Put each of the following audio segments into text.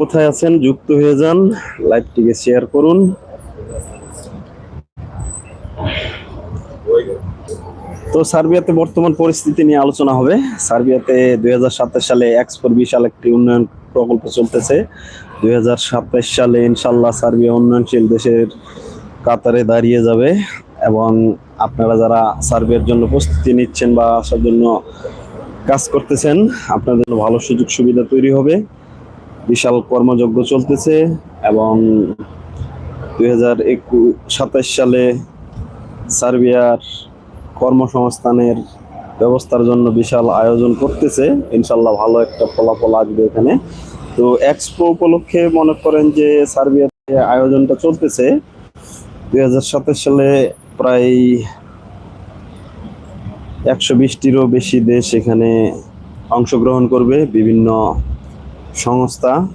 কোথায় আছেন? যুক্ত হয়ে যান, লাইভটিকে শেয়ার করুন। তো সার্বিয়াতে বর্তমান পরিস্থিতি নিয়ে আলোচনা হবে। সার্বিয়াতে দুই সালে এক্সপোর বিশাল একটি উন্নয়ন প্রকল্প চলতেছে। দুই সালে ইনশাল্লাহ সার্বিয়া উন্নয়নশীল দেশের কাতারে দাঁড়িয়ে যাবে এবং আপনারা যারা সার্বিয়ার জন্য প্রস্তুতি নিচ্ছেন বা আসার জন্য কাজ করতেছেন, আপনাদের জন্য ভালো সুযোগ সুবিধা তৈরি হবে। বিশাল কর্মযজ্ঞ চলতেছে এবং দুই হাজার সাতাশ সালে সার্বিয়ার কর্মসংস্থানের ব্যবস্থার জন্য বিশাল আয়োজন করতেছে। ইনশাল্লাহ ভালো একটা ফলাফল আসবে এখানে। তো এক্সপো উপলক্ষে মনে করেন যে সার্বিয়াতে আয়োজনটা চলতেছে, দুই হাজার সাতাশ সালে প্রায় একশো বিশটিরও বেশি দেশ এখানে অংশগ্রহণ করবে। বিভিন্ন সংস্থা,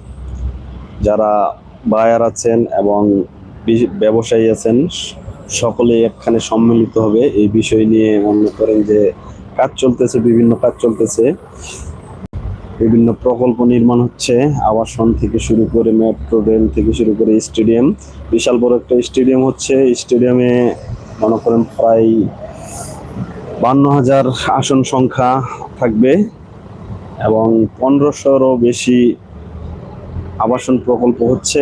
যারা বায়ার আছেন এবং ব্যবসায়ী আছেন স- সকলেই একখানে সম্মিলিত হবে। এই বিষয় নিয়ে মনে করেন যে কাজ চলতেছে, বিভিন্ন কাজ চলতেছে। বিভিন্ন প্রকল্প নির্মাণ হচ্ছে। আবাসন থেকে শুরু করে মেট্রো, রেল থেকে শুরু করে স্টেডিয়াম। বিশাল বড় একটা স্টেডিয়াম হচ্ছে। স্টেডিয়ামে মনে করেন প্রায় বান্ন হাজার আসন সংখ্যা থাকবে। এবং পনেরোশোরও বেশি আবাসন প্রকল্প হচ্ছে,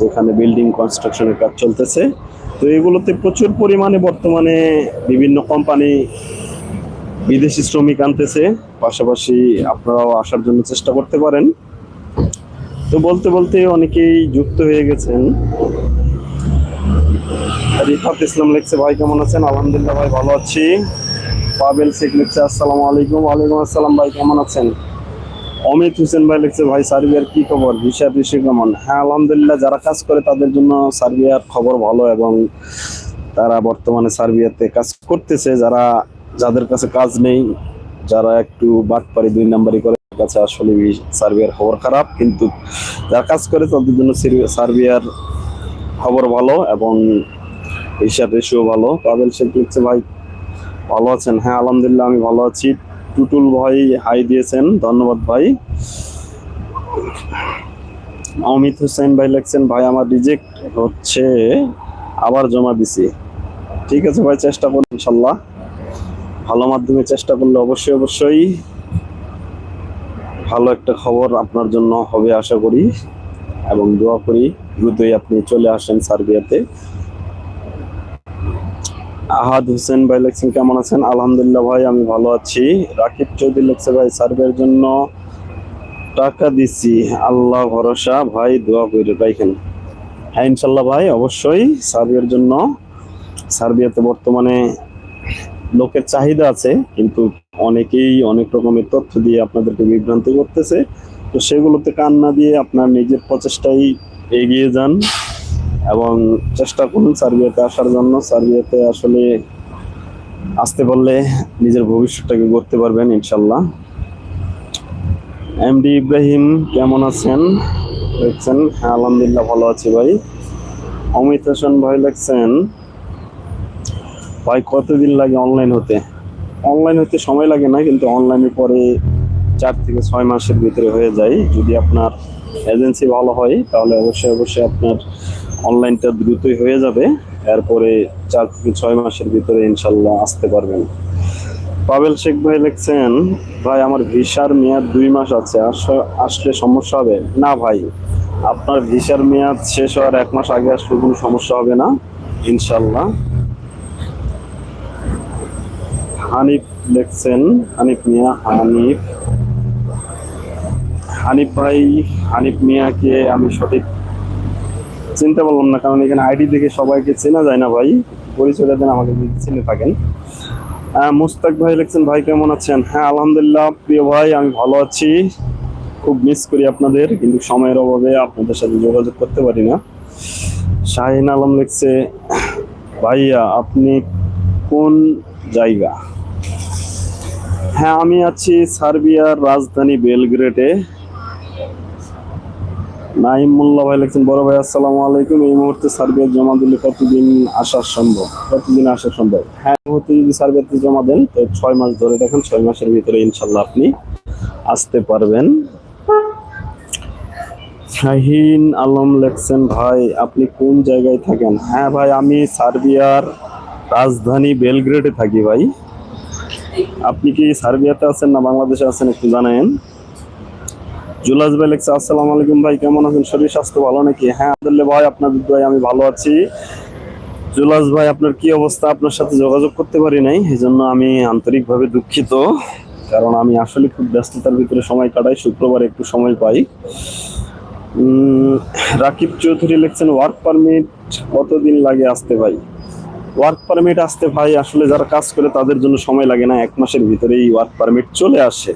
যেখানে বিল্ডিং কনস্ট্রাকশনের কাজ চলতেছে। তো এগুলোতে প্রচুর পরিমাণে বর্তমানে বিভিন্ন কোম্পানি বিদেশি শ্রমিক আনতেছে। পাশাপাশি আপনারাও আসার জন্য চেষ্টা করতে পারেন। তো বলতে বলতে অনেকেই যুক্ত হয়ে গেছেন। রিফাত ইসলাম লিখছে, ভাই, কেমন আছেন? আলহামদুলিল্লাহ, ভাই, ভালো আছি। পাবেল শেখ লিখছে, আসসালামু আলাইকুম। ওয়ালাইকুম আসসালাম, ভাই, কেমন আছেন? অমিত হোসেন ভাই লিখছে, ভাই, সার্বিয়ার কি খবর? ভিসা টিসি কেমন? হ্যাঁ আলহামদুলিল্লাহ, যারা কাজ করে তাদের জন্য সার্বিয়ার খবর ভালো এবং তারা বর্তমানে সার্বিয়াতে কাজ করতেছে। যারা, যাদের কাছে কাজ নেই, যারা একটু বাটপারি দুই নাম্বারি করে কাছে আসলে সার্বিয়ার খবর খারাপ। কিন্তু যারা কাজ করে তাদের জন্য সিরি- সার্বিয়ার খবর ভালো এবং ভিসা রেশিও ভালো। পাবেল শেখ লিখছে, ভাই, ভালো আছেন? হ্যাঁ আলহামদুলিল্লাহ, আমি ভালো আছি। টুটুল ভাই, হাই দিয়েছেন, ধন্যবাদ ভাই। অমিত হোসেন ভাই লিখছেন, ভাই, আমার রিজেক্ট হচ্ছে, আবার জমা দিছি। ঠিক আছে ভাই, চেষ্টা করুন ইনশাল্লাহ। ভালো মাধ্যমে চেষ্টা করলে অবশ্যই অবশ্যই ভালো একটা খবর আপনার জন্য হবে, আশা করি। এবং দোয়া করি, দ্রুতই আপনি চলে আসেন সার্বিয়াতে। আহাদ হোসেন ভাই লেখছেন, কেমন আছেন? আলহামদুলিল্লাহ ভাই, আমি ভালো আছি। রাকিব চৌধুরী লেখছে, ভাই, সার্ভের জন্য টাকা দিছি। আল্লাহ ভরসা, ভাই, দোয়া করে রাখেন হ্যাঁ ইনশাল্লাহ ভাই, অবশ্যই সার্ভের জন্য। সার্বিয়াতে বর্তমানে লোকের চাহিদা আছে, কিন্তু অনেকেই অনেক রকমের তথ্য দিয়ে আপনাদেরকে বিভ্রান্তি করতেছে। তো সেগুলোতে কান না দিয়ে আপনার নিজের প্রচেষ্টাই এগিয়ে যান। এবং চেষ্টা করুন সার্বিয়াতে আসার জন্য। সার্বিয়াতে আসলে আসতে পারলে নিজের ভবিষ্যৎটাকে গড়তে পারবেন ইনশাল্লাহ। এমডি ইব্রাহিম, কেমন আছেন? দেখছেন? হ্যাঁ আলহামদুলিল্লাহ ভালো আছি ভাই। অমিত হোসেন ভাই লিখছেন ভাই, কতদিন লাগে অনলাইন হতে? অনলাইন হতে সময় লাগে না, কিন্তু অনলাইনের পরে চার থেকে ছয় মাসের ভিতরে হয়ে যায়। যদি আপনার এজেন্সি ভালো হয়, তাহলে অবশ্যই অবশ্যই আপনার অনলাইনটা দ্রুতই হয়ে যাবে। এরপরে চার থেকে ছয় মাসের ভিতরে ইনশাল্লাহ আসতে পারবেন। পাবেল শেখ ভাই লিখছেন, ভাই, আমার ভিসার মেয়াদ দুই মাস আছে আস- আসলে সমস্যা হবে? না ভাই, আপনার ভিসার মেয়াদ শেষ হওয়ার এক মাস আগে আসলে কোনো সমস্যা হবে না, ইনশাল্লাহ। হানিফ লিখছেন, হানিফ মিয়া, হানিফ হানিফ ভাই, হানিফ মিয়াকে আমি সঠিক চিনতে পারলাম না, কারণ এখানে আইডি দেখে সবাইকে চেনা যায় না ভাই। পরিচয়টা দেন, আমাকে যদি চিনে থাকেন। মুস্তাক ভাই লিখছেন, ভাই, কেমন আছেন? হ্যাঁ আলহামদুলিল্লাহ, প্রিয় ভাই, আমি ভালো আছি। খুব মিস করি আপনাদের, কিন্তু সময়ের অভাবে আপনাদের সাথে যোগাযোগ করতে পারি না। শাহিন আলম লিখছে, ভাইয়া, আপনি কোন জায়গা? হ্যাঁ আমি আছি সার্বিয়ার রাজধানী বেলগ্রেডে। নাইম মোল্লা ভাই লিখছেন, বড় ভাই, আসসালামু আলাইকুম। এই মুহূর্তে সার্বিয়া জমা দিলে কতদিন আসা সম্ভব? কতদিন আসা সম্ভব? হ্যাঁ মুহূর্তে যদি সার্বিয়াতে জমা দেন, তো ছয় মাস ধরে দেখেন, ছয় মাসের ভিতরে ইনশাল্লাহ আপনি আসতে পারবেন। শাহিন আলম লেখছেন, ভাই, আপনি কোন জায়গায় থাকেন? হ্যাঁ ভাই, আমি সার্বিয়ার রাজধানী বেলগ্রেডে থাকি, ভাই। আপনি কি সার্বিয়াতে আছেন না বাংলাদেশে আছেন একটু জানেন জুলাস ভাই লেখছে আসসালামু আলাইকুম ভাই, কেমন আছেন? শরীর স্বাস্থ্য ভালো নাকি? হ্যাঁ আদুল্লাহ ভাই আপনার ভাই আমি ভালো আছি। জুলাস ভাই, আপনার কি অবস্থা? আপনার সাথে যোগাযোগ করতে পারি নাই এই জন্য আমি আন্তরিকভাবে দুঃখিত। কারণ আমি আসলে খুব ব্যস্ততার ভিতরে সময় কাটাই, শুক্রবার একটু সময় পাই। রাকিব চৌধুরী লিখছেন ওয়ার্ক পারমিট কতদিন লাগে আসতে ভাই? ওয়ার্ক পারমিট আসতে ভাই, আসলে যারা কাজ করে তাদের জন্য সময় লাগে না, এক মাসের ভিতরেই ওয়ার্ক পারমিট চলে আসে।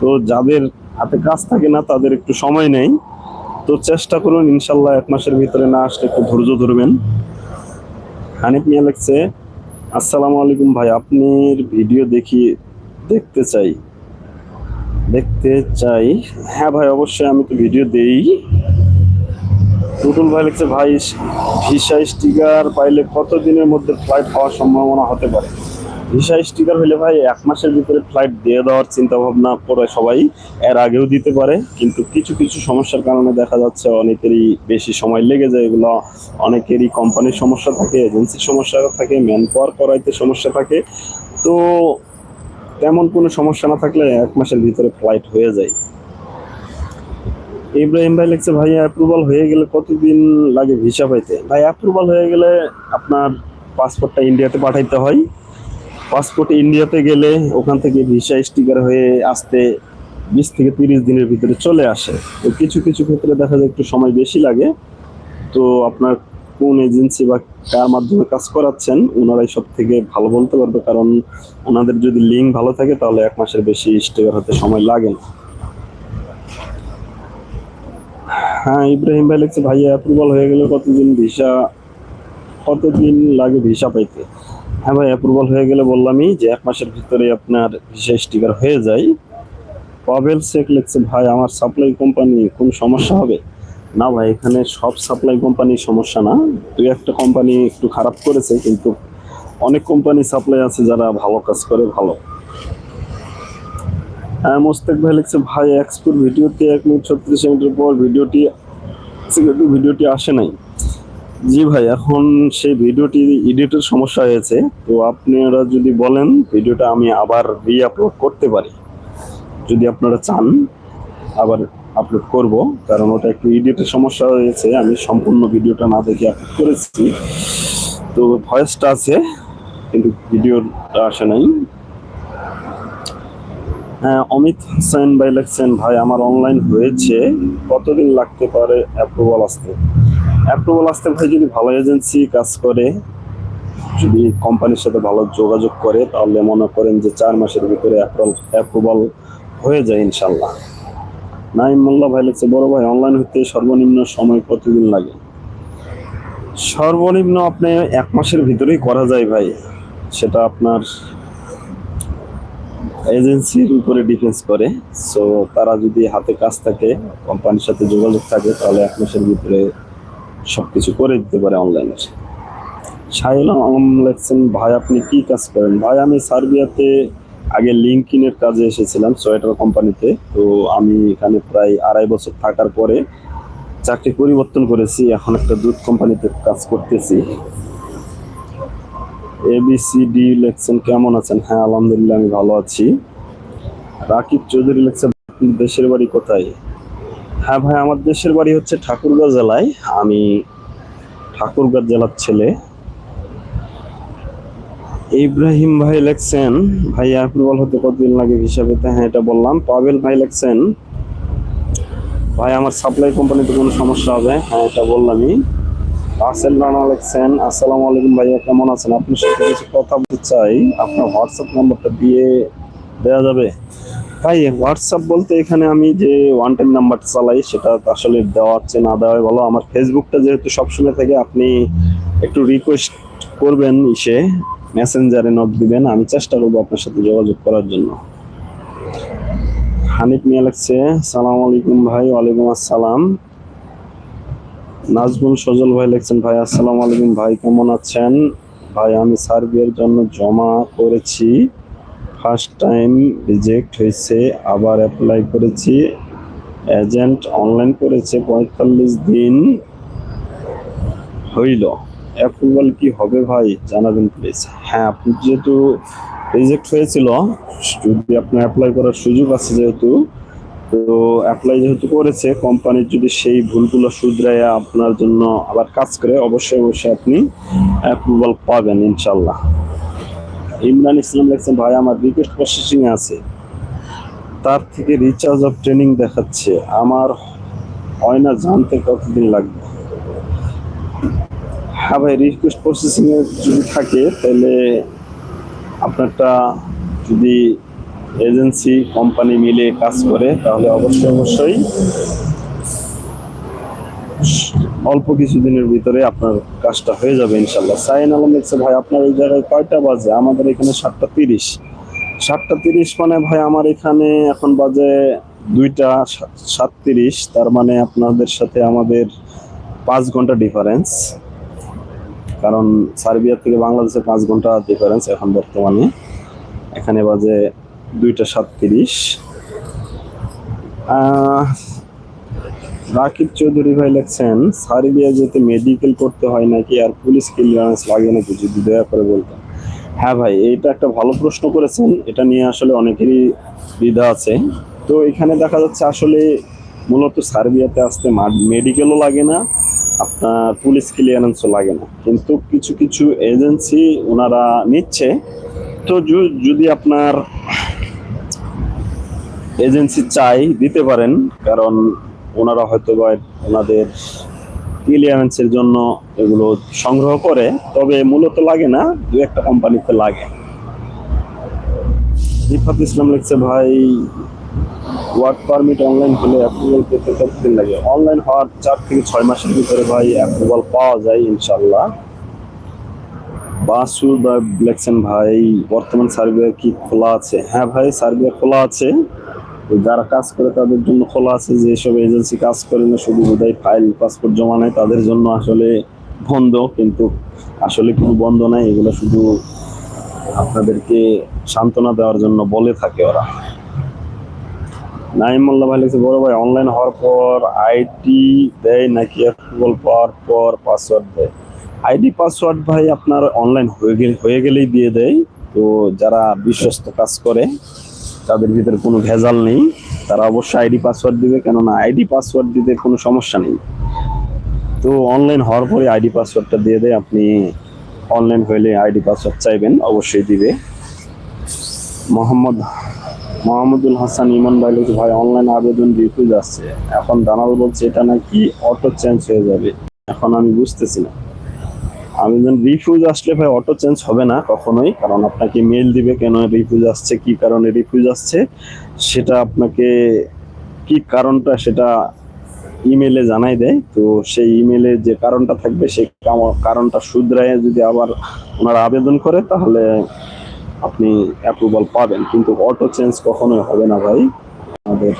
তো যাদের হাতে কাজ থাকে না, তাদের একটু সময় নেই। তো চেষ্টা করুন, ইনশাল্লাহ এক মাসের ভিতরে না আসলে একটু ধৈর্য ধরবেন। হানিফ মিয়া লিখছে, আসসালামু আলাইকুম ভাই, আপনার ভিডিও দেখি, দেখতে চাই। দেখতে চাই। হ্যাঁ ভাই, অবশ্যই আমি তো ভিডিও দেই। টুটুল ভাই লিখছে, ভাই, ভিসা স্টিকার পাইলে কত দিনের মধ্যে ফ্লাইট হওয়ার সম্ভাবনা হতে পারে? ভিসা স্টিকার হলে ভাই এক মাসের ভিতরে ফ্লাইট দিয়ে দেওয়ার চিন্তা ভাবনা করে সবাই। এর আগেও দিতে পারে, কিন্তু কিছু কিছু সমস্যার কারণে দেখা যাচ্ছে অনেকেরই বেশি সময় লেগে যায়। এগুলো অনেকেরই কোম্পানির সমস্যা থাকে এজেন্সির সমস্যা থাকে ম্যান পাওয়ার করাইতে সমস্যা থাকে। তো তেমন কোনো সমস্যা না থাকলে এক মাসের ভিতরে ফ্লাইট হয়ে যায়। ইব্রাহিম ভাই লিখছে, ভাই অ্যাপ্রুভাল হয়ে গেলে কতদিন লাগে ভিসা পাইতে? ভাই অ্যাপ্রুভাল হয়ে গেলে আপনার পাসপোর্টটা ইন্ডিয়াতে পাঠাইতে হয়। পাসপোর্ট ইন্ডিয়াতে গেলে ওখান থেকে ভিসা স্টিকার হয়ে আসতে বিশ থেকে তিরিশ দিনের ভিতরে চলে আসে। তো কিছু কিছু ক্ষেত্রে দেখা যায় একটু সময় বেশি লাগে। তো আপনার কোন এজেন্সি বা কার মাধ্যমে কাজ করাচ্ছেন, ওনারাই সব থেকে ভালো বলতে পারবে। কারণ ওনাদের যদি লিঙ্ক ভালো থাকে, তাহলে এক মাসের বেশি স্টিকার হতে সময় লাগে না। হ্যাঁ ইব্রাহিম ভাই লিখছে, ভাইয়া অ্যাপ্রুভাল হয়ে গেলে কতদিন ভিসা? কতদিন লাগে ভিসা পাইতে? হ্যাঁ ভাই অ্যাপ্রুভাল হয়ে গেলে বললামই যে এক মাসের ভিতরে আপনার ভিসা স্টিকার হয়ে যায়। পাবেল শেখ লিখছে, ভাই, আমার সাপ্লাই কোম্পানি কোন সমস্যা হবে? না ভাই, এখানে সব সাপ্লাই কোম্পানির সমস্যা না। দুই একটা কোম্পানি একটু খারাপ করেছে, কিন্তু অনেক কোম্পানি সাপ্লাই আছে যারা ভালো কাজ করে, ভালো। হ্যাঁ মোস্তাক ভাই লিখছে, ভাই এক্সপোর্ট ভিডিওতে এক মিনিট ছত্রিশ মিনিটের পর ভিডিওটি ভিডিওটি আসে নাই। জি ভাই, এখন সেই ভিডিওটি এডিটের সমস্যা হয়েছে। তো আপনারা যদি বলেন, ভিডিওটা আমি আবার রি আপলোড করতে পারি। যদি আপনারা চান, আবার আপলোড করব। কারণ ওটা একটু এডিটের সমস্যা হয়েছে, আমি সম্পূর্ণ ভিডিওটা না দেখে আপলোড করেছি। তো ভয়েসটা আছে, কিন্তু ভিডিওটা আসে নাই। হ্যাঁ অমিত হোসেন ভাই লিখছেন ভাই, আমার অনলাইন হয়েছে। কতদিন লাগতে পারে অ্যাপ্রুভাল আসতে? অ্যাপ্রুভাল আসতে ভাই যদি ভালো এজেন্সি কাজ করে, যদি কোম্পানির সাথে ভালো যোগাযোগ করে, তাহলে মনে করেন যে চার মাসের ভিতরে অ্যাপ্রুভাল হয়ে যায় ইনশাল্লাহ নাইম মোল্লা ভাই লিখছে, বড় ভাই অনলাইন হতে সর্বনিম্ন সময় প্রতিদিন লাগে? সর্বনিম্ন আপনি এক মাসের ভিতরেই করা যায় ভাই। সেটা আপনার এজেন্সির উপরে ডিপেন্স করে। সো তারা যদি হাতে কাজ থাকে কোম্পানির সাথে যোগাযোগ থাকে, তাহলে এক মাসের ভিতরে সবকিছু করে দিতে পারে অনলাইনে সাহেল আলম লেখছেন, ভাই, আপনি কি কাজ করেন? ভাই, আমি সার্বিয়াতে আগে লিঙ্কিনের কাজে এসেছিলাম, সোয়েটার কোম্পানিতে। তো আমি এখানে প্রায় আড়াই বছর থাকার পরে চাকরি পরিবর্তন করেছি, এখন একটা দুধ কোম্পানিতে কাজ করতেছি। এবিসিডি লেখছেন, কেমন আছেন? হ্যাঁ আলহামদুলিল্লাহ, আমি ভালো আছি। রাকিব চৌধুরী লেখছেন দেশের বাড়ি কোথায়? হ্যাঁ ভাই, আমার দেশের বাড়ি হচ্ছে ঠাকুরগাঁ জেলায়। আমি ঠাকুরগাঁ জেলার ছেলে। ইব্রাহিম ভাই লেখছেন, ভাই অ্যাপ্রুভাল হতে কতদিন লাগে হিসাবেতে হ্যাঁ এটা বললাম। পাবেল ভাই লেখছেন, ভাই, আমার সাপ্লাই কোম্পানিতে কোনো সমস্যা হবে? হ্যাঁ এটা বললামই। রাসেল রানা লিখছেন, আসসালামু আলাইকুম ভাইয়া, কেমন আছেন? আপনার সাথে কিছু কথা বলতে চাই। আপনার হোয়াটসঅ্যাপ নাম্বারটা দিয়ে দেওয়া যাবে? ভাই হোয়াটসঅ্যাপ বলতে এখানে আমি যে ওয়ান টাইম নাম্বারটা চালাই, সেটা আসলে দেওয়া হচ্ছে না, দেওয়াই বলো আমার ফেসবুকটা যেহেতু সবসময় থেকে আপনি একটু রিকোয়েস্ট করবেন ইসে মেসেঞ্জারে নক দিবেন, আমি চেষ্টা করব আপনার সাথে যোগাযোগ করার জন্য। হানিফ মিয়া লাগছে সালাম আলাইকুম ভাই, ওয়ালাইকুম আসসালাম। নাজমুল সজল ভাই লিখছেন, ভাই, আসসালামু আলাইকুম ভাই, কেমন আছেন? ভাই, আমি সার্বিয়ার জন্য জমা করেছি। ফার্স্ট টাইম রিজেক্ট হয়েছে, আবার অ্যাপ্লাই করেছি। এজেন্ট অনলাইন করেছে, পঁয়তাল্লিশ দিন হইল। অ্যাপ্রুভাল কি হবে ভাই? জানাবেন প্লিজ হ্যাঁ আপনি যেহেতু রিজেক্ট হয়েছিল, যদি আপনার অ্যাপ্লাই করার সুযোগ আছে যেহেতু, তো অ্যাপ্লাই যেহেতু করেছে কোম্পানির যদি সেই ভুলগুলো শুধরায় আপনার জন্য আবার কাজ করে, অবশ্যই অবশ্যই আপনি অ্যাপ্রুভাল পাবেন ইনশাল্লাহ। ইমরান ইসলাম লেখছেন, ভাই, আমার রিকোয়েস্ট প্রসেসিং আছে। তার থেকে রিচার্জ অফ ট্রেনিং দেখাচ্ছে। আমার হয় না, জানতে কতদিন লাগবে? হ্যাঁ ভাই রিকোয়েস্ট প্রসেসিং এ যদি থাকে, তাহলে আপনারটা যদি এজেন্সি কোম্পানি মিলে কাজ করে, তাহলে অবশ্যই অবশ্যই অল্প কিছুদিনের ভিতরে আপনার কাজটা হয়ে যাবে ইনশাল্লাহ সাইন আলম লিখছে ভাই আপনার ওই জায়গায় কয়টা বাজে? আমাদের এখানে সাতটা তিরিশ। সাতটা তিরিশ মানে ভাই আমার এখানে এখন বাজে দুইটা সাতত্রিশ। তার মানে আপনাদের সাথে আমাদের পাঁচ ঘণ্টা ডিফারেন্স কারণ সার্বিয়া থেকে বাংলাদেশে পাঁচ ঘণ্টা ডিফারেন্স এখন বর্তমানে। এখানে বাজে দুইটা সাতত্রিশ। আহ, রাকিব চৌধুরী ভাই লেখছেন সার্বিয়া যেতে মেডিকেল করতে হয় নাকি আর পুলিশ ক্লিয়ারেন্স লাগে নাকি যদি দয়া করে বলতেন? হ্যাঁ ভাই এটা একটা ভালো প্রশ্ন করেছেন, এটা নিয়ে আসলে অনেকেরই দ্বিধা আছে। তো এখানে দেখা যাচ্ছে আসলে মূলত সার্বিয়াতে আসতে মেডিকেলও লাগে না, আপনার পুলিশ ক্লিয়ারেন্সও লাগে না। কিন্তু কিছু কিছু এজেন্সি ওনারা নিচ্ছে। তো যদি আপনার এজেন্সি চাই, দিতে পারেন। কারণ ওনারা হয়তো বা ওনাদের ক্লিয়ারেন্সের জন্য এগুলো সংগ্রহ করে, তবে মূলত লাগে না, দু একটা কোম্পানিতে লাগে। রিফাত ইসলাম লিখছে, ভাই ওয়ার্ক পারমিট অনলাইন হলে অ্যাপ্রুভাল পেতে কতদিন লাগে? অনলাইন হওয়ার চার থেকে ছয় মাসের ভিতরে ভাই অ্যাপ্রুভাল পাওয়া যায় ইনশাল্লাহ বাসু বা লেখছেন, ভাই, বর্তমান সার্ভে কি খোলা আছে? হ্যাঁ ভাই সার্ভে খোলা আছে। যারা কাজ করে তাদের জন্য খোলা আছে যে সব এজেন্সি কাজ করে না, শুধু বোধহয় ফাইল, পাসপোর্ট জমা নেয় তাদের জন্য আসলে বন্ধ, কিন্তু আসলে কোনো বন্ধ নাই। এগুলো শুধু আপনাদেরকে সান্ত্বনা দেওয়ার জন্য বলে থাকে ওরা। নাইম মোল্লা ভাই লিখছে, বড় ভাই অনলাইন হওয়ার পর আইডি দেয় নাকি অ্যাপ্রুভাল পাওয়ার পর পাসওয়ার্ড দেয়? আইডি পাসওয়ার্ড ভাই আপনার অনলাইন হয়ে গেলে, হয়ে গেলেই দিয়ে দেয়। তো যারা বিশ্বস্ত কাজ করে তাদের ভিতরে কোনো ভেজাল নেই। তারা অবশ্যই আইডি পাসওয়ার্ড দিবে কেননা আইডি পাসওয়ার্ড দিতে কোনো সমস্যা নেই। তো অনলাইন হওয়ার পরে আইডি পাসওয়ার্ডটা দিয়ে দেয় আপনি অনলাইন হইলে আইডি পাসওয়ার্ড চাইবেন অবশ্যই দিবে। মোহাম্মদ মোহাম্মদুল হাসান ইমন ভাই লিখছে, ভাই অনলাইন আবেদন রিফিউজ আসছে এখন দানাল বলছে এটা নাকি অটো চেঞ্জ হয়ে যাবে? এখন আমি বুঝতেছি না। আবেদন রিফিউজ আসলে ভাই অটো চেঞ্জ হবে না কখনোই, কারণ আপনাকে মেল দিবে কেন রিফিউজ আসছে, কি কারণে রিফিউজ আসছে, সেটা আপনাকে কি কারণটা সেটা ইমেলে জানাই দেয়। তো সেই ইমেলে যে কারণটা থাকবে, সেই কারণটা শুধরায় যদি আবার ওনারা আবেদন করে, তাহলে আপনি অ্যাপ্রুভাল পাবেন। কিন্তু অটো চেঞ্জ কখনোই হবে না ভাই। আমাদের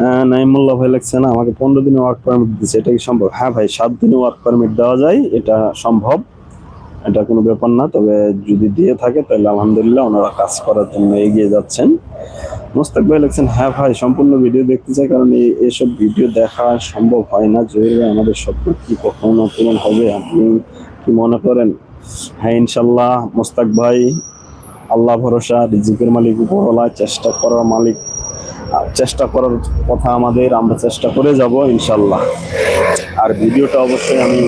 নাইমুল্লাহ ভাই লিখছেন আমাকে পনেরো দিনে ওয়ার্ক পারমিট দিচ্ছে এটা কি সম্ভব? হ্যাঁ ভাই, সাত দিনে ওয়ার্ক পারমিট দেওয়া যায়, এটা সম্ভব। এটা কোনো ব্যাপার না, তবে যদি দিয়ে থাকে, তাহলে আলহামদুলিল্লাহ ওনারা কাজ করার জন্য এগিয়ে যাচ্ছেন। মোস্তাক ভাই লিখছেন হ্যাঁ ভাই, সম্পূর্ণ ভিডিও দেখতে চাই, কারণ এই এসব ভিডিও দেখা সম্ভব হয় না। জহির ভাই, আমাদের স্বপ্ন কি, কখনো পূরণ হবে, আপনি কি মনে করেন? হ্যাঁ ইনশাল্লাহ, মোস্তাক ভাই, আল্লাহ ভরসা, রিজিকের মালিক, উপরওয়ালা, চেষ্টা করার মালিক। চেষ্টা করার কথা আমাদের, আমরা চেষ্টা করে যাব, ইনশাল্লাহ। আর ভিডিওটা অবশ্যই আমি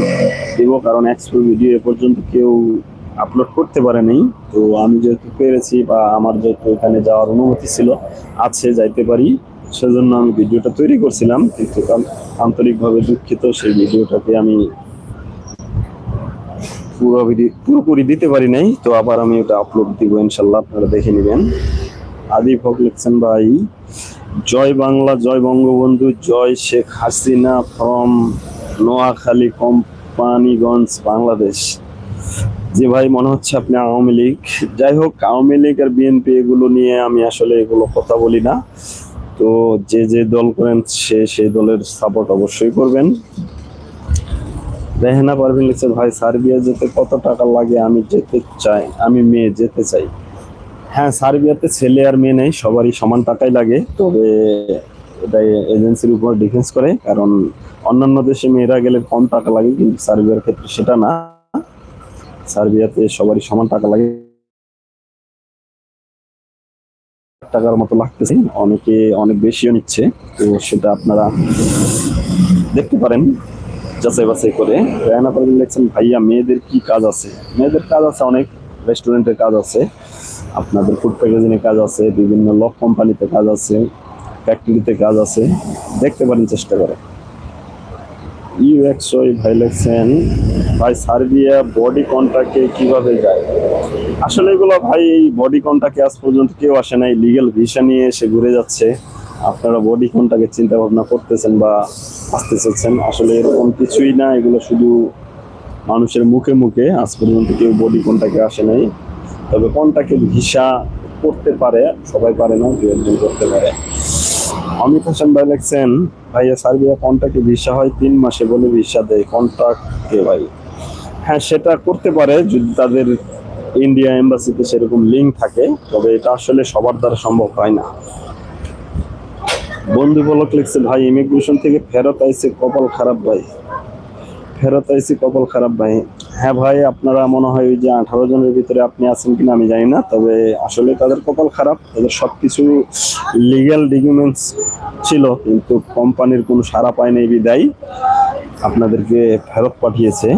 দেব, কারণ এক্সপো ভিডিও এ পর্যন্ত কেউ আপলোড করতে পারেনি তো আমি যেহেতু পেরেছি বা আমার যেহেতু এখানে যাওয়ার অনুমতি ছিল, আছে, যাইতে পারি। সেজন্য আমি ভিডিওটা তৈরি করছিলাম, কিন্তু আন্তরিকভাবে দুঃখিত, সেই ভিডিওটাকে আমি পুরো পুরোপুরি দিতে পারি নাই। তো আবার আমি ওটা আপলোড দিব, ইনশাল্লাহ, আপনারা দেখে নেবেন। আদিব হক লিখছেন ভাই। জয় বাংলা, জয় বঙ্গবন্ধু, জয় শেখ হাসিনা ফ্রম নোয়াখালী কোম্পানিগঞ্জ, বাংলাদেশ। যে ভাই, মনে হচ্ছে আপনি আওয়ামী লীগ। যাই হোক, আওয়ামী লীগ আর বিএনপি এগুলো নিয়ে আমি আসলে এগুলো কথা বলি না। তো যে যে দল করেন, সে সেই দলের সাপোর্ট অবশ্যই করবেন। রেহেনা পারভিন লিখছে ভাই সার্বিয়া যেতে কত টাকা লাগে? আমি যেতে চাই, আমি মেয়ে যেতে চাই। হ্যাঁ সার্বিয়াতে ছেলে আর মেয়ে নেই, সবারই সমান টাকাই লাগে। তবে এটা এজেন্সির উপর ডিফেন্স করে, কারণ অন্যান্য দেশে মেয়েরা গেলে কম টাকা লাগে, কিন্তু সার্বিয়ার ক্ষেত্রে সেটা না। সার্বিয়াতে সবারই সমান টাকা লাগে। টাকার মতো লাগতেছে, অনেকে অনেক বেশিও নিচ্ছে, তো সেটা আপনারা দেখতে পারেন, যাচাই বাছাই করে। রায়না পারভিন লিখছেন ভাইয়া, মেয়েদের কি কাজ আছে? মেয়েদের কাজ আছে অনেক রেস্টুরেন্টের কাজ আছে। আপনাদের ফুড প্যাকেজিংয়ের কাজ আছে, বিভিন্ন লক কোম্পানিতে কাজ আছে ফ্যাক্টরিতে কাজ আছে। দেখতে পারেন চেষ্টা করে। ইউ একশোই ভাই লিখছেন ভাই সার্বিয়া বডি কন্ট্রাক্টে কীভাবে যায়? আসলে এগুলো ভাই এই বডি কন্ট্রাক্টে আজ পর্যন্ত কেউ আসে নাই লিগেল ভিসা নিয়ে এসে ঘুরে যাচ্ছে। আপনারা বডি কন্ট্রাক্টের চিন্তা ভাবনা করতেছেন বা আসতে চাচ্ছেন, আসলে এরকম কিছুই না। এগুলো শুধু মানুষের মুখে মুখে আজ পর্যন্ত কেউ বডি কন্ট্রাক্টে আসে নাই। তবে কন্ট্রাক্টের ভিসা করতে পারে, সবাই পারে না দু একজন করতে পারে। অমিত হাসান ভাই লিখছেন, ভাইয়া, সার্বিয়া কন্ট্রাক্টে ভিসা হয়? তিন মাসে বলে ভিসা দেয় কন্ট্রাক্টে ভাই? হ্যাঁ সেটা করতে পারে, যদি তাদের ইন্ডিয়া এম্বাসিতে সেরকম লিঙ্ক থাকে, তবে এটা আসলে সবার দ্বারা সম্ভব হয় না। বন্ধু বলক লিখছে, ভাই ইমিগ্রেশন থেকে ফেরত আইছে কপাল খারাপ ভাই। ফেরত আইছে কপাল খারাপ ভাই। হ্যাঁ ভাই, আপনারা মনে হয় ওই যে আঠারো জনের ভিতরে আপনি আছেন কিনা আমি জানি না, তবে আসলে তাদের কপাল খারাপ, তাদের সবকিছু লিগ্যাল ডকুমেন্টস ছিল, কিন্তু কোম্পানির কোনো সাড়া পায়নি বিদায়, আপনাদেরকে ফেরত পাঠিয়েছে।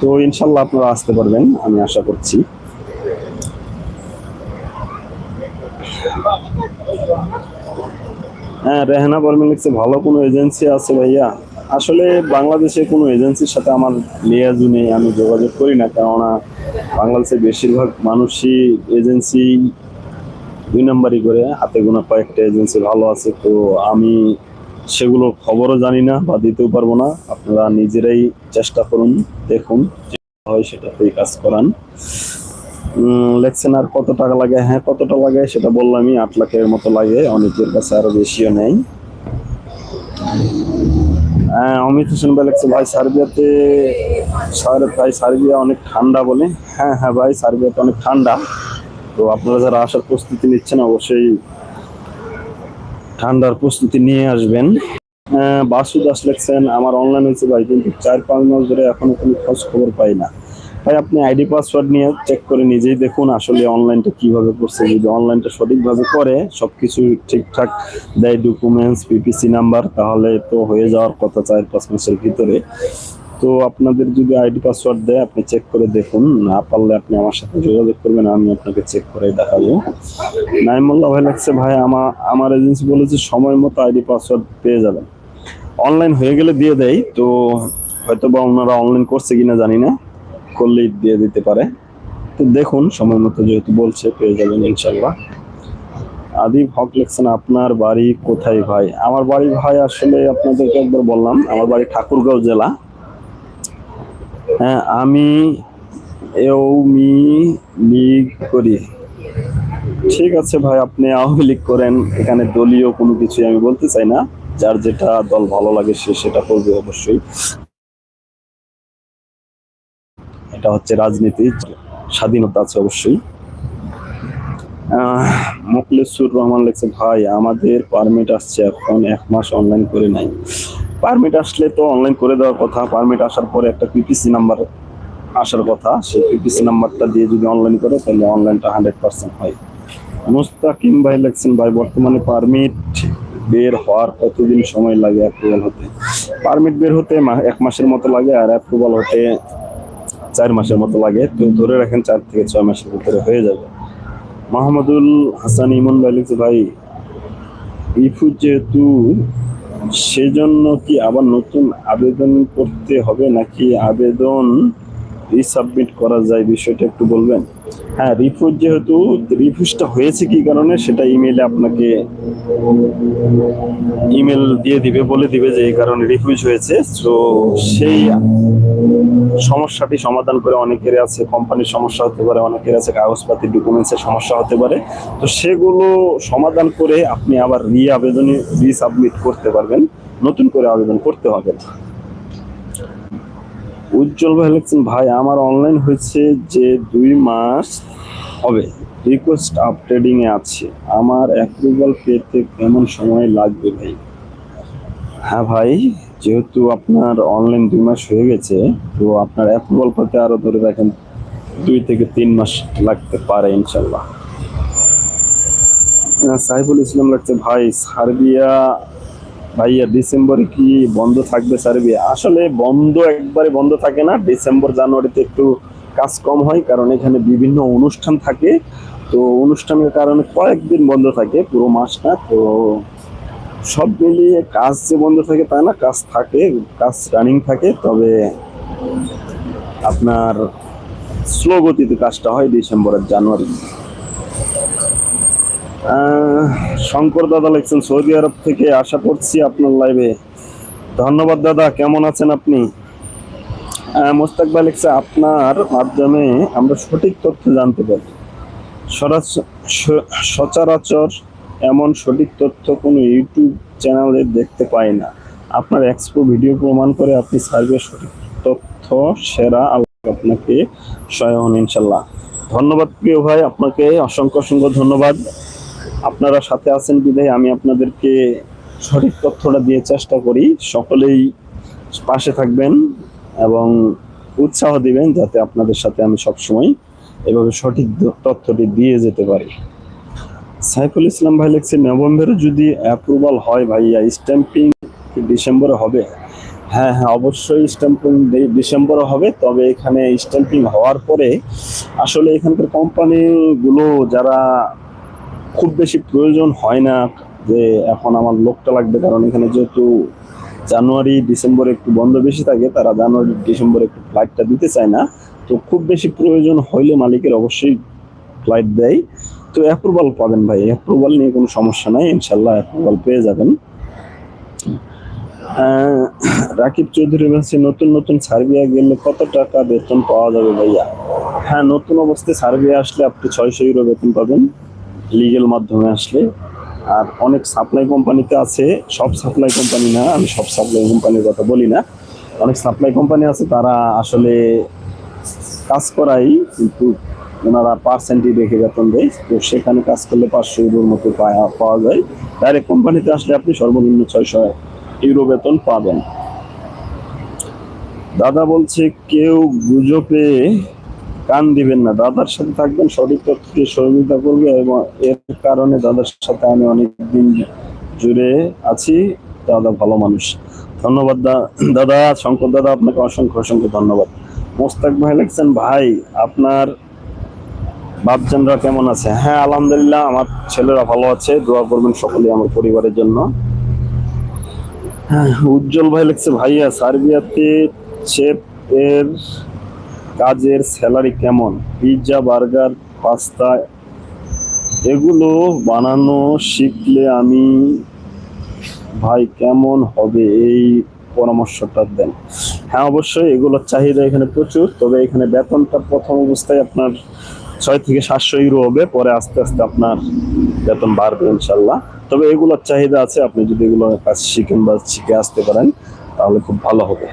তো ইনশাল্লাহ আপনারা আসতে পারবেন, আমি আশা করছি। হ্যাঁ রেহানা বর্মন লিখছে ভালো কোনো এজেন্সি আছে ভাইয়া? আসলে বাংলাদেশে কোনো এজেন্সির সাথে আমার লিয়াজু নেই, আমি যোগাযোগ করি না, কেননা বাংলাদেশে বেশিরভাগ মানুষই এজেন্সি দুই নম্বরই করে, হাতে গোনা কয়েকটা এজেন্সি ভালো আছে, তো আমি সেগুলো খবরও জানি না বা দিতেও পারব না। আপনারা নিজেরাই চেষ্টা করুন, দেখুন হয় সেটাতেই কাজ করান। লেখছেন আর কত টাকা লাগে? হ্যাঁ কতটা লাগে সেটা বললামই, আট লাখের মতো লাগে, অনেকের কাছে আরও বেশিও নেই। হ্যাঁ অমিত হোসেন ভাই লাগছে ভাই, সার্বিয়াতে সার- ভাই সার্বিয়া অনেক ঠান্ডা বলে। হ্যাঁ হ্যাঁ ভাই, সার্বিয়াতে অনেক ঠান্ডা। তো আপনারা যারা আসার প্রস্তুতি নিচ্ছেন, অবশ্যই ঠান্ডার প্রস্তুতি নিয়ে আসবেন। বাসু দাস লেখছেন, আমার অনলাইন হয়েছে ভাই, কিন্তু চার পাঁচ মাস ধরে এখনও কোনো খোঁজ খবর পাই না। ভাই, আপনি আইডি পাসওয়ার্ড নিয়ে চেক করে নিজেই দেখুন আসলে অনলাইনটা কীভাবে করছে। যদি অনলাইনটা সঠিকভাবে করে সব সবকিছু ঠিকঠাক দেয় ডকুমেন্টস পিপিসি নাম্বার তাহলে তো হয়ে যাওয়ার কথা চার পাঁচ মাসের ভিতরে। তো আপনাদের যদি আইডি পাসওয়ার্ড দেয়, আপনি চেক করে দেখুন। না পারলে আপনি আমার সাথে যোগাযোগ করবেন, আমি আপনাকে চেক করে দেখাবো। নাইমুল্লাহ ভাই লাগছে, ভাই, আমার আমার এজেন্সি বলেছে সময় মতো আইডি পাসওয়ার্ড পেয়ে যাবেন। অনলাইন হয়ে গেলে দিয়ে দেয় তো হয়তো বা ওনারা অনলাইন করছে কিনা জানি না। করলেই দিয়ে দিতে পারে। তো দেখুন, সময় মতো যেহেতু বলছে, পেয়ে যাবেন ইনশাল্লাহ আদিব হক লিখছেন, আপনার বাড়ি কোথায় ভাই? আমার বাড়ি ভাই, আসলে আপনাদেরকে একবার বললাম, আমার বাড়ি ঠাকুরগাঁও জেলা। হ্যাঁ আমি এওমি লীগ করি। ঠিক আছে ভাই, আপনি আওয়ামী লীগ করেন, এখানে দলীয় কোনো কিছুই আমি বলতে চাই না। যার যেটা দল ভালো লাগে, সে সেটা করবে অবশ্যই। এটা হচ্ছে রাজনীতি, স্বাধীনতা আছে অবশ্যই। মোখলেসুর রহমান লিখছে, ভাই, আমাদের পারমিট আসছে এখন, এক মাস অনলাইন করে নাই। পারমিট আসলে তো অনলাইন করে দেওয়ার কথা পারমিট আসার পরে একটা পিপিসি নাম্বার আসার কথা, সেই পিপিসি নাম্বারটা দিয়ে যদি অনলাইন করে, তাহলে অনলাইনটা হান্ড্রেড পার্সেন্ট হয়। মুস্তাকিম ভাই লিখছেন, ভাই, বর্তমানে পারমিট বের হওয়ার কতদিন সময় লাগে অ্যাপ্রুভাল হতে? পারমিট বের হতে এক মাসের মতো লাগে আর অ্যাপ্রুভাল হতে চার মাসের মতো লাগে, তো ধরে রাখেন চার থেকে ছয় মাসের ভিতরে হয়ে যাবে। মাহমুদুল হাসান ইমন ভাই লিখছে, ভাই ইফু যেহেতু, সেজন্য কি আবার নতুন আবেদন করতে হবে নাকি আবেদন রিসাবমিট করা যায়? বিষয়টা একটু বলবেন? হ্যাঁ রিফিউজ যেহেতু রিফিউজটা হয়েছে কি কারণে সেটা ইমেলে আপনাকে ইমেল দিয়ে দিবে, বলে দিবে যে এই কারণে রিফিউজ হয়েছে। তো সেই সমস্যাটি সমাধান করে অনেকের আছে কোম্পানির সমস্যা হতে পারে, অনেকের আছে কাগজপাতি ডকুমেন্টসের সমস্যা হতে পারে। তো সেগুলো সমাধান করে আপনি আবার রি আবেদনে রিসাবমিট করতে পারবেন। নতুন করে আবেদন করতে হবে উজ্জ্বল ভাই লিখছেন ভাই আমার অনলাইন হয়েছে যে দুই মাস হবে। রিকোয়েস্ট আপডেটিং এ আছে। আমার অ্যাপ্রুভাল পেতে কেমন সময় লাগবে ভাই? হ্যাঁ ভাই যেহেতু আপনার অনলাইন দুই মাস হয়ে গেছে তো আপনার অ্যাপ্রুভাল পেতে আরও ধরে রাখেন দুই থেকে তিন মাস লাগতে পারে ইনশাল্লাহ। আহ, সাইফুল ইসলাম লাগছে ভাই সার্বিয়া ভাইয়া, ডিসেম্বরে কি বন্ধ থাকবে সার্বিয়া? আসলে বন্ধ একবারে বন্ধ থাকে না। ডিসেম্বর, জানুয়ারিতে একটু কাজ কম হয়, কারণ এখানে বিভিন্ন অনুষ্ঠান থাকে। তো অনুষ্ঠানের কারণে কয়েকদিন বন্ধ থাকে, পুরো মাসটা। তো সব মিলিয়ে কাজ যে বন্ধ থাকে তা না, কাজ থাকে, কাজ রানিং থাকে। তবে আপনার স্লো গতিতে কাজটা হয় ডিসেম্বরের জানুয়ারি শঙ্কর দাদা লিখছেন, সৌদি আরব থেকে আশা করছি আপনার লাইভে ধন্যবাদ দাদা, কেমন আছেন আপনি? মোস্তাক ভাই লিখছে, আপনার মাধ্যমে আমরা সঠিক তথ্য জানতে পারি। সচরাচর এমন সঠিক তথ্য কোনো ইউটিউব চ্যানেলে দেখতে পাই না। আপনার এক্সপো ভিডিও প্রমাণ করে আপনি সার্ভে সঠিক তথ্য সেরা আপনাকে সহায় হন ইনশাল্লাহ। ধন্যবাদ প্রিয় ভাই, আপনাকে অসংখ্য অসংখ্য ধন্যবাদ। আপনারা সাথে আছেন বিধায় আমি আপনাদেরকে সঠিক তথ্যটা দিয়ে চেষ্টা করি। সকলেই পাশে থাকবেন এবং উৎসাহ দিবেন যাতে আপনাদের সাথে আমি সবসময় এভাবে সঠিক তথ্যটি দিয়ে যেতে পারি। সাইফুল ইসলাম ভাই লিখছে, নভেম্বরে যদি অ্যাপ্রুভাল হয় ভাইয়া স্ট্যাম্পিং ডিসেম্বরে হবে? হ্যাঁ হ্যাঁ অবশ্যই স্ট্যাম্পিং ডিসেম্বরে হবে, তবে এখানে স্ট্যাম্পিং হওয়ার পরে আসলে এখানকার কোম্পানিগুলো যারা খুব বেশি প্রয়োজন হয় না যে এখন আমার লোকটা লাগবে, কারণ এখানে যেহেতু জানুয়ারি, ডিসেম্বরে একটু বন্ধ বেশি থাকে, তারা জানুয়ারি, ডিসেম্বরে একটু ফ্লাইটটা দিতে চায় না। তো খুব বেশি প্রয়োজন হইলে মালিকের অবশ্যই ফ্লাইট দেয়। তো অ্যাপ্রুভাল পাবেন ভাই অ্যাপ্রুভাল নিয়ে কোনো সমস্যা নাই ইনশাল্লাহ অ্যাপ্রুভাল পেয়ে যাবেন। রাকিব চৌধুরী বলছে, নতুন নতুন সার্বিয়া গেলে কত টাকা বেতন পাওয়া যাবে ভাইয়া? হ্যাঁ নতুন অবস্থায় সার্বিয়া আসলে আপনি ছয়শো ইউরো বেতন পাবেন। লিগেল মাধ্যমে আসলে। আর অনেক সাপ্লাই কোম্পানিতে আছে, সব সাপ্লাই কোম্পানি না, আমি সব সাপ্লাই কোম্পানির কথা বলি না। অনেক সাপ্লাই কোম্পানি আছে, তারা আসলে কাজ করাই, কিন্তু ওনারা পার্সেন্টই রেখে বেতন দেয়। তো সেখানে কাজ করলে পাঁচশো ইউরোর মতো পাওয়া- পাওয়া যায়। ডাইরেক্ট কোম্পানিতে আসলে আপনি সর্বনিম্ন ছয়শো ইউরো বেতন পাবেন। দাদা বলছে, কেউ গুজবে কান দিবেন না। দাদার সাথে থাকবেন সঠিক তথ্যকে সহযোগিতা করবে এবং এর কারণে দাদার সাথে আমি অনেকদিন জুড়ে আছি। দাদা ভালো মানুষ। ধন্যবাদ দাদা শঙ্কর দাদা আপনাকে অসংখ্য অসংখ্য ধন্যবাদ। মোস্তাক ভাই লিখছেন ভাই আপনার বাপজানরা কেমন আছে? হ্যাঁ আলহামদুলিল্লাহ আমার ছেলেরা ভালো আছে। দোয়া করবেন সকলে আমার পরিবারের জন্য। হ্যাঁ, উজ্জ্বল ভাই লিখছে ভাইয়া সার্বিয়াতে চেপ এর কাজের স্যালারি কেমন? পিৎজা, বার্গার, পাস্তা, এগুলো বানানো শিখলে আমি, ভাই কেমন হবে এই পরামর্শটা দেন। হ্যাঁ অবশ্যই এগুলোর চাহিদা এখানে প্রচুর, তবে এখানে বেতনটা প্রথম অবস্থায় আপনার ছয় থেকে সাতশো ইউরো হবে, পরে আস্তে আস্তে আপনার বেতন বাড়বে ইনশাল্লাহ। তবে এগুলোর চাহিদা আছে, আপনি যদি এগুলো কাজ শিখেন বা শিখে আসতে পারেন, তাহলে খুব ভালো হবে।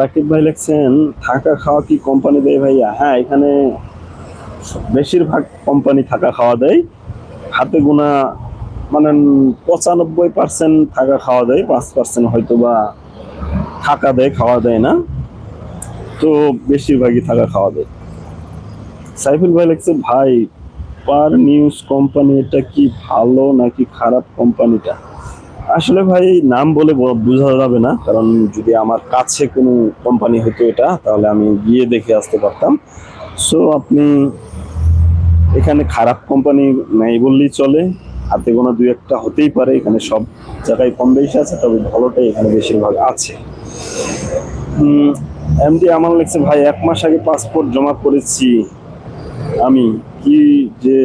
রাকিব ভাই লিখছেন, থাকা খাওয়া কি কোম্পানি দেয় ভাইয়া? হ্যাঁ এখানে বেশিরভাগ কোম্পানি থাকা খাওয়া দেয়। হাতে গোনা মানে পঁচানব্বই পার্সেন্ট থাকা খাওয়া দেয়, পাঁচ পার্সেন্ট হয়তো বা থাকা দেয়, খাওয়া দেয় না। তো বেশিরভাগই থাকা খাওয়া দেয়। সাইফুল ভাই লিখছে, ভাই পার নিউজ কোম্পানি এটা কি ভালো নাকি খারাপ কোম্পানিটা আসলে ভাই, নাম বলে বোঝা যাবে না, কারণ যদি আমার কাছে কোনো কোম্পানি হতো এটা, তাহলে আমি গিয়ে দেখে আসতে পারতাম। সো আপনি এখানে খারাপ কোম্পানি নেই বললেই চলে, হাতে গোনা দুই একটা হতেই পারে, এখানে সব জায়গায় কম বেশি আছে, তবে ভালোটাই এখানে বেশিরভাগ আছে। এমডি আমার লিখছে, ভাই, এক মাস আগে পাসপোর্ট জমা করেছি, আমি কি যে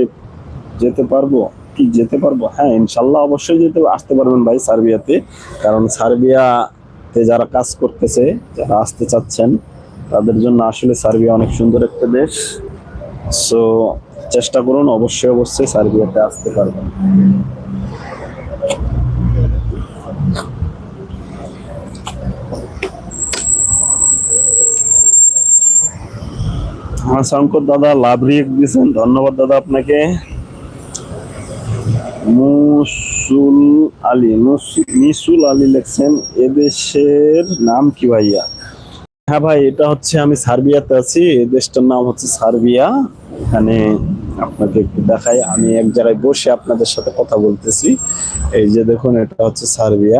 যেতে পারব? কি যেতে পারব? হ্যাঁ ইনশাল্লাহ অবশ্যই যেতে আসতে পারবেন ভাই সার্বিয়াতে। কারণ সার্বিয়াতে যারা কাজ করতেছে, যারা আসতে চাচ্ছেন, তাদের জন্য আসলে সার্বিয়া অনেক সুন্দর একটা দেশ। সো চেষ্টা করুন, অবশ্যই অবশ্যই সার্বিয়াতে আসতে পারবেন। শঙ্কর দাদা লাভ রিয়েক্ট দিয়েছেন। ধন্যবাদ দাদা আপনাকে। মুসুল আলী, মিসুল আলী লেখছেন, এদেশের নাম কি ভাইয়া? হ্যাঁ ভাই, এটা হচ্ছে আমি সার্বিয়াতে আছি এদেশটার দেশটার নাম হচ্ছে সার্বিয়া। এখানে আপনাকে একটু দেখাই, আমি এক জায়গায় বসে আপনাদের সাথে কথা বলতেছি। এই যে দেখুন, এটা হচ্ছে সার্বিয়া।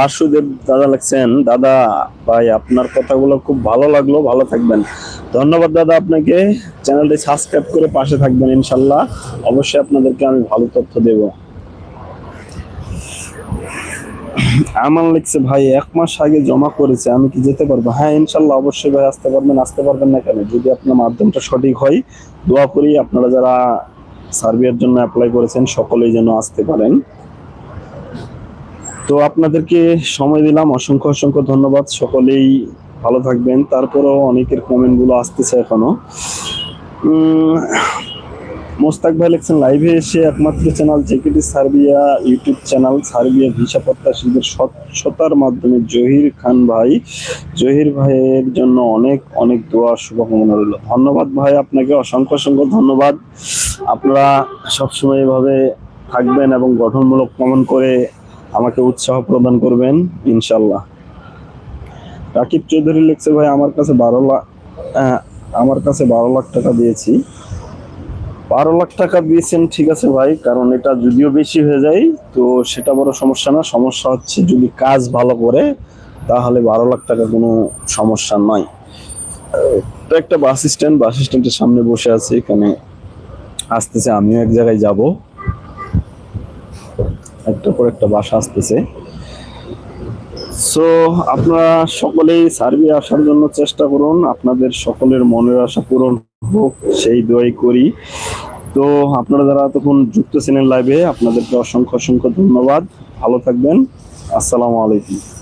বাসুদেব দাদা লাগছেন দাদা, ভাই, আপনার কথাগুলো খুব ভালো লাগল, ভালো থাকবেন। ধন্যবাদ দাদা আপনাকে। চ্যানেলটি সাবস্ক্রাইব করে পাশে থাকবেন ইনশাল্লাহ। অবশ্যই আপনাদেরকে আমি ভালো তথ্য দেব। আমার লিখছে, ভাই, এক মাস আগে জমা করেছে, আমি কি যেতে পারব? হ্যাঁ ইনশাল্লাহ, অবশ্যই ভাই, আসতে পারবেন আসতে পারবেন না কেন? যদি আপনার মাধ্যমটা সঠিক হয়, দোয়া করি আপনারা যারা সার্বিয়ার জন্য অ্যাপ্লাই করেছেন, সকলেই যেন আসতে পারেন। তো আপনাদেরকে সময় দিলাম। অসংখ্য অসংখ্য ধন্যবাদ। সকলেই ভালো থাকবেন। তারপরেও অনেকের কমেন্টগুলো আসতেছে এখনও। উম, মোস্তাক ভাই লিখছেন লাইভে এসে একমাত্র channel JKT Serbia YouTube channel Serbia visa প্রত্যাশীদের স্বচ্ছতার মাধ্যমে জহির খান ভাই। জহির ভাইয়ের জন্য অনেক অনেক দোয়া শুভকামনা রইল। ধন্যবাদ ভাই আপনাকে। অসংখ্য অসংখ্য ধন্যবাদ। আপনারা সবসময় এভাবে থাকবেন এবং গঠনমূলক কমন করে আমাকে উৎসাহ প্রদান করবেন, ইনশাল্লাহ। রাকিব চৌধুরী লিখছে, ভাই, আমার কাছে বারো লাখ আমার কাছে বারো লাখ টাকা দিয়েছি। বারো লাখ টাকা দিয়েছেন, ঠিক আছে ভাই, কারণ এটা যদিও বেশি হয়ে যায়, তো সেটা বড় সমস্যা না। সমস্যা হচ্ছে যদি কাজ ভালো করে, তাহলে বারো লাখ টাকা কোনো সমস্যা নয়। তো একটা বাস স্ট্যান্ড, বাস স্ট্যান্ডের সামনে বসে আছে, এখানে আসতেছে, আমিও এক জায়গায় যাব। একটা পর একটা বাসা আসতেছে। সো আপনারা সকলেই সার্ভে আসার জন্য চেষ্টা করুন, আপনাদের সকলের মনের আশা পূরণ হোক, সেই দোয়াই করি। তো, আপনারা যারা তখন যুক্ত ছিলেন লাইভে আপনাদেরকে অসংখ্য অসংখ্য ধন্যবাদ। ভালো থাকবেন। আসসালামু আলাইকুম।